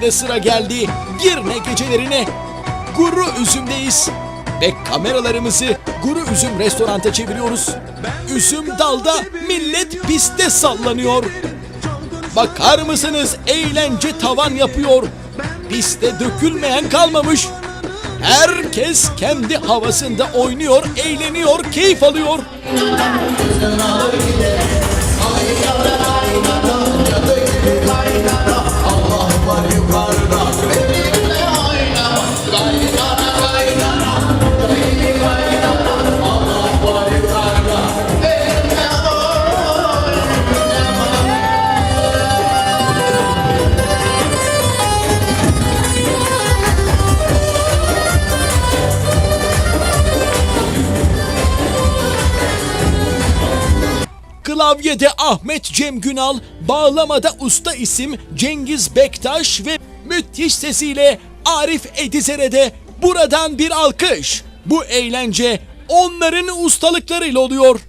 ve sıra geldi Girne gecelerine. Guru Üzüm'deyiz. Ve kameralarımızı Guru Üzüm restoranta çeviriyoruz. Üzüm dalda, millet piste sallanıyor. Bakar mısınız eğlence tavan yapıyor. Piste dökülmeyen kalmamış. Herkes kendi havasında oynuyor, eğleniyor, keyif alıyor. Klavyede Ahmet Cem Günal, bağlamada usta isim Cengiz Bektaş ve müthiş sesiyle Arif Edizere'de buradan bir alkış. Bu eğlence onların ustalıklarıyla oluyor.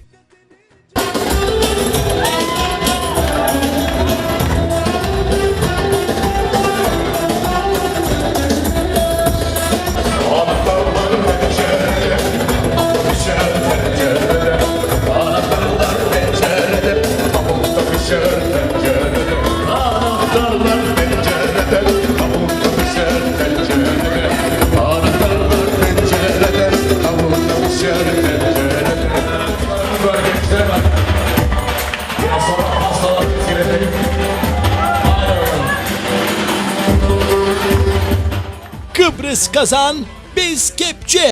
Kıbrıs kazan, biz kepçe.